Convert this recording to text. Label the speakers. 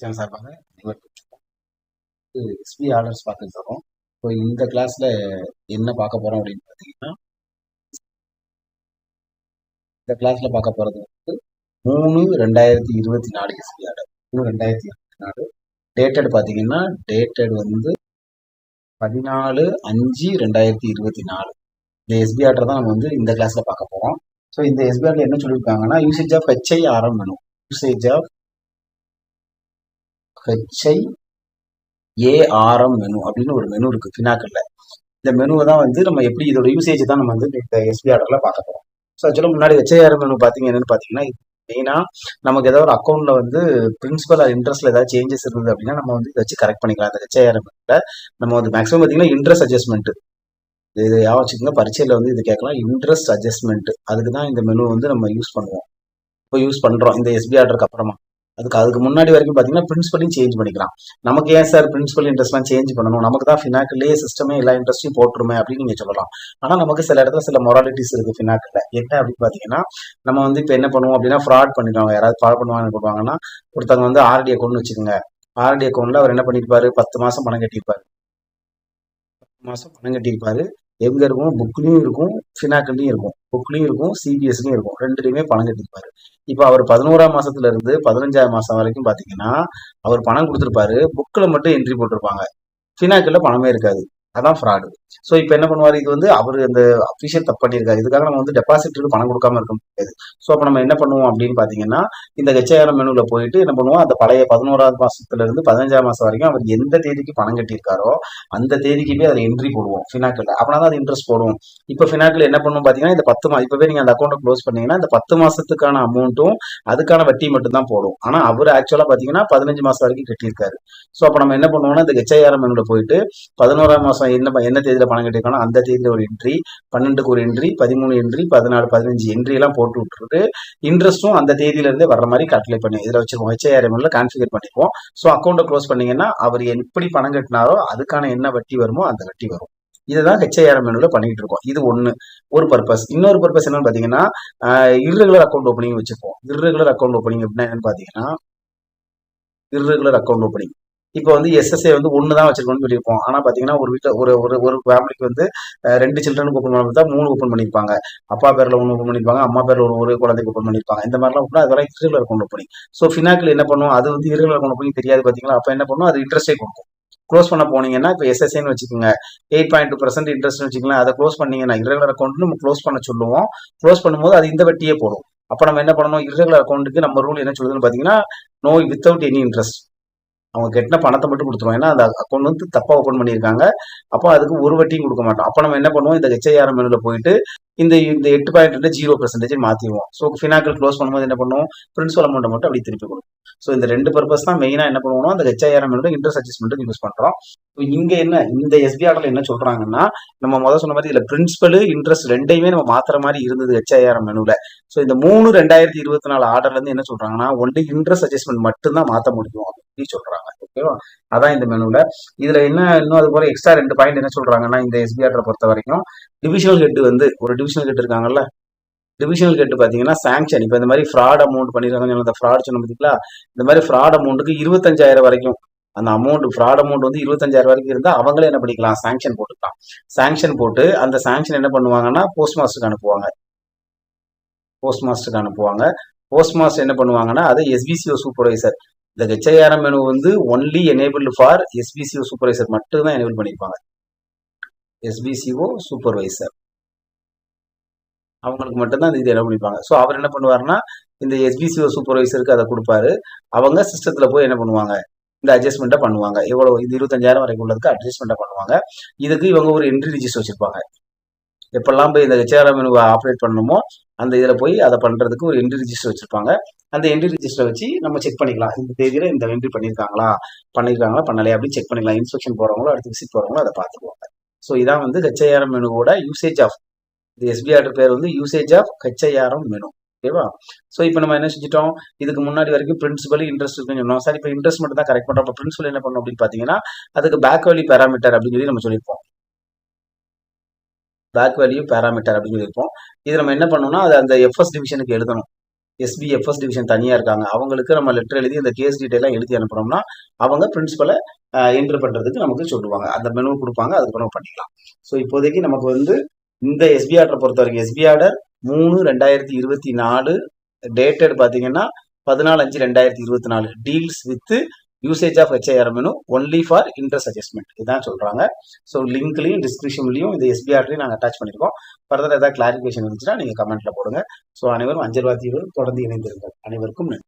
Speaker 1: Channel சார்பாக SP orders பார்த்துட்டு இருக்கோம் இப்போ இந்த கிளாஸ்ல என்ன பார்க்க போறோம் அப்படின்னு பார்த்தீங்கன்னா இந்த கிளாஸ்ல பார்க்க போறது வந்து மூணு ரெண்டாயிரத்தி இருபத்தி நாலு எஸ்பி ஆர்டர் மூணு ரெண்டாயிரத்தி இருபத்தி நாலு. டேட்டட் பார்த்தீங்கன்னா டேட்டட் வந்து பதினாலு அஞ்சு ரெண்டாயிரத்தி இருபத்தி நாலு. இந்த எஸ்பி ஆர்டர் தான் நம்ம வந்து இந்த கிளாஸ்ல பார்க்க போறோம். ஸோ இந்த எஸ்பிஆர்ல என்ன சொல்லியிருக்காங்கன்னா usage of HI ஆரம்பணும் usage of HI ARM menu அப்படின்னு ஒரு மெனு இருக்கு பினாக்கல்ல இந்த மெனுவை தான் வந்து நம்ம எப்படி இதோட யூசேஜ் தான் நம்ம வந்து இந்த எஸ்பி ஆர்டர்ல பார்க்க போறோம். ஸோ ஆக்சுவலாக முன்னாடி ஹெச்ஐஆர்எம் மெனு பார்த்தீங்க என்னன்னு பார்த்தீங்கன்னா மெயினாக நமக்கு ஏதாவது ஒரு அக்கௌண்ட்ல வந்து பிரின்சிபல் ஆர் இன்ட்ரெஸ்ட்ல ஏதாவது சேஞ்சஸ் இருந்தது அப்படின்னா நம்ம வந்து இதை வச்சு கரெக்ட் பண்ணிக்கலாம். அந்த ஹெச்ஐஆர்எம் நம்ம வந்து மேக்ஸிமம் பார்த்தீங்கன்னா இன்ட்ரெஸ்ட் அட்ஜஸ்ட்மெண்ட் இது யாவும் வச்சுக்கோங்க பரீட்சையில் வந்து இது கேட்கலாம் இன்ட்ரெஸ்ட் அட்ஜஸ்ட்மெண்ட் அதுக்கு தான் இந்த மெனு வந்து நம்ம யூஸ் பண்ணுவோம். இப்போ யூஸ் பண்ணுறோம் இந்த எஸ்பி ஆர்டருக்கு அப்புறமா. அதுக்கு அதுக்கு முன்னாடி வரைக்கும் பார்த்தீங்கன்னா பிரின்சிபலையும் சேஞ்ச் பண்ணிக்கலாம். நமக்கு ஏன் சார் பிரின்சிபல் இன்ட்ரெஸ்ட்லாம் சேஞ்ச் பண்ணணும்? நமக்கு தான் ஃபினாக்கிலே சிஸ்டமே எல்லா இன்ட்ரெஸ்ட்டையும் போட்டுருமே அப்படின்னு நீங்கள் சொல்லலாம். ஆனால் நமக்கு சில இடத்துல சில மொராலிட்டிஸ் இருக்குது ஃபினாக்கில் என்ன அப்படின்னு பார்த்தீங்கன்னா நம்ம வந்து இப்போ என்ன பண்ணுவோம் அப்படின்னா ஃப்ராட் பண்ணிடுவாங்க. யாராவது ஃப்ராட் பண்ணுவாங்க போடுவாங்கன்னா ஒருத்தவங்க வந்து ஆர்டி அக்கௌண்ட்னு வச்சுக்கோங்க. ஆர்டி அக்கௌண்ட்டில் அவர் என்ன பண்ணியிருப்பாரு பத்து மாதம் பணம் கட்டியிருப்பாரு. பத்து மாதம் பணம் கட்டியிருப்பாரு. எங்க இருக்கும்? புக்லயும் இருக்கும் ஃபினாக்கல்லையும் இருக்கும். புக்லயும் இருக்கும் சிபிஎஸ்லயும் இருக்கும். ரெண்டுலையுமே பணம் கட்டிருப்பாரு இப்போ அவர் பதினோராம் மாசத்துல இருந்து பதினஞ்சாம் மாசம் வரைக்கும் பாத்தீங்கன்னா அவர் பணம் கொடுத்துருப்பாரு. புக்கில் மட்டும் என்ட்ரி போட்டிருப்பாங்க. ஃபினாக்கில் பணமே இருக்காது. அதான் ஃப்ராடு ஸோ இப்போ என்ன பண்ணுவார்? இது வந்து அவர் அந்த அஃபிஷியல் தப்பு பண்ணியிருக்காரு. இதுக்காக நம்ம வந்து டெபாசிட்டுக்கு பணம் கொடுக்காம இருக்க முடியாது. ஸோ அப்போ நம்ம என்ன பண்ணுவோம் அப்படின்னு பார்த்தீங்கன்னா இந்த ஹெச்ஐஆர் மெனுவில் போயிட்டு என்ன பண்ணுவோம்? அந்த பழைய பதினோராவது மாசத்துல இருந்து பதினஞ்சாம் மாசம் வரைக்கும் அவர் எந்த தேதிக்கு பணம் கட்டியிருக்காரோ அந்த தேதிக்கு போய் அதில் என்ட்ரி போடுவோம் ஃபினாக்கில் அப்படின்னா தான் அது இன்ட்ரெஸ்ட் போடுவோம் இப்போ ஃபினாக்கில் என்ன பண்ணுவோம் பார்த்தீங்கன்னா இந்த பத்து மா இப்போவே நீங்கள் அந்த அக்கௌண்ட்டை க்ளோஸ் பண்ணீங்கன்னா இந்த பத்து மாசத்துக்கான அமௌண்ட்டும் அதுக்கான வட்டி மட்டும் தான் போடும். ஆனால் அவர் ஆக்சுவலாக பார்த்தீங்கன்னா பதினஞ்சு மாசம் வரைக்கும் கட்டியிருக்காரு. ஸோ அப்போ நம்ம என்ன பண்ணுவோம்னா இந்த ஹெச்ஐஆர் மெனுவில் போயிட்டு பதினோராம் மாசம் என்ன என்ன தேதியில் பணம் கட்டியிருக்கானோ அந்த தேதியில் ஒரு என்ட்ரி பன்னெண்டுக்கு ஒரு என்ட்ரி பதிமூணு என்ட்ரி பதினாலு பதினஞ்சு என்ட்ரி எல்லாம் போட்டு விட்டுருக்கு இன்ட்ரெஸ்ட்டும் அந்த தேதியிலேருந்தே வர மாதிரி கால்குலேட் பண்ணி இதில் வச்சிருக்கோம் ஹெச்ஐஆர்எம்எல்ல கான்ஃபிகர் பண்ணிப்போம் ஸோ அக்கௌண்ட்டை க்ளோஸ் பண்ணீங்கன்னா அவர் எப்படி பணம் கட்டினாரோ அதுக்கான என்ன வட்டி வருமோ அந்த வட்டி வரும். இதுதான் ஹெச்ஐஆர்எம் மெனுல பண்ணிட்டு இருக்கோம். இது ஒன்று ஒரு பர்பஸ் இன்னொரு பர்பஸ் என்னன்னு பார்த்தீங்கன்னா இர்ரெகுலர் அக்கௌண்ட் ஓப்பனிங் வச்சிருப்போம் இர்ரெகுலர் அக்கௌண்ட் ஓப்பனிங் அப்படின்னா என்னன்னு பார்த்தீங்கன்னா இர்ரெகுலர் அக்கௌண்ட் ஓப்பனிங் இப்போ வந்து எஸ்எஸ்ஏ வந்து ஒன்று தான் வச்சிருக்கோம்னு சொல்லியிருப்போம். ஆனால் பார்த்தீங்கன்னா ஒரு வீட்டில் ஒரு ஒரு ஒரு ஃபேமிலிக்கு வந்து ரெண்டு சில்ட்ரனுக்கு ஓப்பன் பண்ணி மூணு ஓப்பன் பண்ணியிருப்பாங்க. அப்பா பேரில் ஒன்று ஓப்பன் பண்ணியிருப்பாங்க அம்மா பேரில் ஒரு ஒரு குழந்தைக்கு ஓப்பன் பண்ணியிருப்பாங்க. இந்த மாதிரிலாம் கூட அதெல்லாம் இரகுலர் அக்கௌண்ட் ஓப்பனிங் ஸோ ஃபினாக்கில் என்ன பண்ணும்? அது வந்து இரகுலர் அக்கௌண்ட் ஓப்பனிங் தெரியாது பார்த்தீங்களா அப்போ என்ன பண்ணும்? அது இன்ட்ரெஸ்டே கொடுக்கும். க்ளோஸ் பண்ண போனீங்கன்னா இப்போ எஸ்எஸ்ஏன்னு வச்சுக்கோங்க. Eight point two percent interest வச்சுக்கலாம் அதை க்ளோஸ் பண்ணீங்கன்னா இரகுலர் அக்கௌண்ட் நம்ம க்ளோஸ் பண்ண சொல்லுவோம். க்ளோஸ் பண்ணும்போது அது இந்த வட்டியே போடும். அப்போ நம்ம என்ன பண்ணணும்? இரகுலர் அக்கௌண்ட்டுக்கு நம்ம ரூல் என்ன சொல்லுதுன்னு பார்த்தீங்கன்னா நோ வித்தவுட் எனி இன்ட்ரெஸ்ட் அவங்க கெட்டின பணத்தை மட்டும் கொடுத்துருவோம். ஏன்னா அந்த அக்கௌண்ட் வந்து தப்பா ஓப்பன் பண்ணியிருக்காங்க. அப்போ அதுக்கு ஒரு வட்டியும் கொடுக்க மாட்டோம். அப்போ நம்ம என்ன பண்ணுவோம்? இந்த ஹெச்ஐஆர் மெனுல போயிட்டு இந்த இந்த எட்டு பாயிண்ட் ரெண்டு ஜீரோ பர்சன்டேஜ் மாத்திடுவோம். ஸோ ஃபினாக்கல் க்ளோஸ் பண்ணும்போது என்ன பண்ணுவோம்? பிரின்சிபல் அமௌண்ட் மட்டும் அப்படி திருப்பி கொடுக்கும் ஸோ இந்த ரெண்டு பர்பஸ் தான் மெயினா என்ன பண்ணுவோம் அந்த ஹெச்ஐஆர் மெனுல இன்ட்ரெஸ்ட் அட்ஜஸ்ட்மெண்ட் யூஸ் பண்றோம். இங்க என்ன இந்த எஸ்பிஆர்ல என்ன சொல்றாங்கன்னா நம்ம முதல் சொன்ன மாதிரி இதுல பிரின்சிபல் இன்ட்ரெஸ்ட் ரெண்டையுமே நம்ம மாற்றுற மாதிரி இருந்தது ஹெச்ஐஆர் மெனுல ஸோ இந்த மூணு ரெண்டாயிரத்தி இருபத்தி நாலு ஆர்டர்ல இருந்து என்ன சொல்றாங்கன்னா ஒன்லி இன்ட்ரெஸ்ட் அட்ஜஸ்ட்மெண்ட் மட்டும் தான் மாத்த முடியும். அப்படின்னு சொல்றாங்க. ஓகேவா அதான் இந்த மெனுல இதுல என்ன இன்னும் அது போல எக்ஸ்ட்ரா ரெண்டு பாயிண்ட் என்ன சொல்றாங்கன்னா இந்த எஸ்பிஆர்ல பொறுத்த வரைக்கும் டிவிஷனல் ஹெட் வந்து ஒரு டிவிஷனல் ஹெட் இருக்காங்கல்ல? டிவிஷனல் ஹெட் பாத்தீங்கன்னா சாங்ஷன் இப்போ இந்த மாதிரி ஃப்ராட் அமௌண்ட் பண்ணிருக்காங்க அந்த ஃப்ராட் சொன்ன பார்த்தீங்களா இந்த மாதிரி ஃப்ராட் அமௌண்ட்டுக்கு இருபத்தஞ்சாயிரம் வரைக்கும். அந்த அமௌண்ட் ஃப்ராட் அமௌண்ட் வந்து இருபத்தஞ்சாயிரம் வரைக்கும் இருந்தால் அவங்களே என்ன பண்ணிக்கலாம்? சாங்ஷன் போட்டுக்கலாம். சாங்ஷன் போட்டு அந்த சாங்ஷன் என்ன பண்ணுவாங்கன்னா போஸ்ட் மாஸ்டருக்கு அனுப்புவாங்க. போஸ்ட் மாஸ்டருக்கு அனுப்புவாங்க. போஸ்ட் மாஸ்டர் என்ன பண்ணுவாங்கன்னா அது எஸ்பிசிஓ சூப்பர்வைசர் இந்த ஹெச்ஐஆர்எம் மெனு வந்து only enable for SPCO supervisor மட்டும்தான் எனேபிள் பண்ணியிருப்பாங்க எஸ்பிசிஓ சூப்பர்வைசர் அவங்களுக்கு மட்டும்தான் இந்த இது என்ன பண்ணிப்பாங்க ஸோ அவர் என்ன பண்ணுவாருன்னா இந்த எஸ்பிசிஓ சூப்பர்வைசருக்கு அதை கொடுப்பாரு. அவங்க சிஸ்டத்தில் போய் என்ன பண்ணுவாங்க? இந்த அட்ஜஸ்ட்மெண்ட்டை பண்ணுவாங்க. எவ்வளோ இது இருபத்தஞ்சாயிரம் வரைக்கும் உள்ளதுக்கு அட்ஜஸ்ட்மெண்ட்டை பண்ணுவாங்க. இதுக்கு இவங்க ஒரு என்ட்ரி ரிஜிஸ்டர் வச்சிருப்பாங்க. எப்பெல்லாம் போய் இந்த ஹெச்ஆர்எம் மெனு ஆப்ரேட் பண்ணணுமோ அந்த இதில் போய் அதை பண்ணுறதுக்கு ஒரு என்ட்ரி ரிஜிஸ்டர் வச்சுருப்பாங்க. அந்த என்ட்ரி ரிஜிஸ்டர் வச்சு நம்ம செக் பண்ணிக்கலாம். இந்த தேதியில் இந்த என்ட்ரி பண்ணியிருக்காங்களா பண்ணியிருக்காங்களா பண்ணலையா? அப்படின்னு செக் பண்ணிக்கலாம். இன்ஸ்பெக்ஷன் போகிறவங்களோ அடுத்து விசிட் போகிறவங்களோ அதை பார்த்துக்குவாங்க. ஸோ இதான் வந்து ஹெச்ஐஆர்எம் மெனுவோட யூசேஜ் ஆஃப் இது எஸ்பிஆர் பேர் வந்து யூசேஜ் ஆஃப் ஹெச்ஐஆர்எம் மெனு. ஓகேவா? ஸோ இப்போ நம்ம என்ன செஞ்சிட்டோம்? இதுக்கு முன்னாடி வரைக்கும் பிரின்சிபல் இன்ட்ரெஸ்ட் இருக்குன்னு சொன்னோம். சார் இப்போ இன்ட்ரெஸ்ட் மட்டும் தான் கரெக்ட் பண்ணுறோம் அப்போ பிரின்சிபல் என்ன பண்ணணும் அப்படின்னு பார்த்தீங்கன்னா அதுக்கு பேக் வேல்யூ பேராமீட்டர் அப்படின்னு சொல்லி நம்ம சொல்லியிருப்போம். பேக் வேல்யூ பேராமீட்டர் அப்படின்னு சொல்லியிருப்போம். இது நம்ம என்ன பண்ணணும்னா அது அந்த எஃப்எஸ் டிவிஷனுக்கு எழுதணும். எஸ்பிஎஃப்எஸ் டிவிஷன் தனியாக இருக்காங்க. அவங்களுக்கு நம்ம லெட்டர் எழுதி அந்த கேஸ் டீட்டெயிலாம் எழுதி அனுப்புனோம்னா அவங்க பிரின்சிபலை என்ட்ரு பண்ணுறதுக்கு நமக்கு சொல்லுவாங்க. அந்த மெனு கொடுப்பாங்க. அதுக்கப்புறம் பண்ணிக்கலாம். ஸோ இப்போதைக்கு நமக்கு வந்து இந்த எஸ்பி ஆர்டரை பொறுத்த வரைக்கும் எஸ்பி ஆர்டர் மூணு ரெண்டாயிரத்தி இருபத்தி நாலு டேட்டட் பார்த்தீங்கன்னா பதினாலு அஞ்சு ரெண்டாயிரத்தி இருபத்தி நாலு. Deals with usage of HIR menu only for interest adjustment இதான் சொல்கிறாங்க ஸோ லிங்க்லையும் டிஸ்கிரிப்ஷன்லையும் இந்த எஸ்பிஆர்லையும் நாங்கள் அட்டாச் பண்ணியிருக்கோம் ஃபர்தர் ஏதாவது கிளாரிஃபிகேஷன் இருந்துச்சுன்னா நீங்கள் கமெண்ட்டில் போடுங்க. ஸோ அனைவரும் அஞ்சல் வாத்தியர்கள் தொடர்ந்து இணைந்திருங்கள். அனைவருக்கும் நன்றி.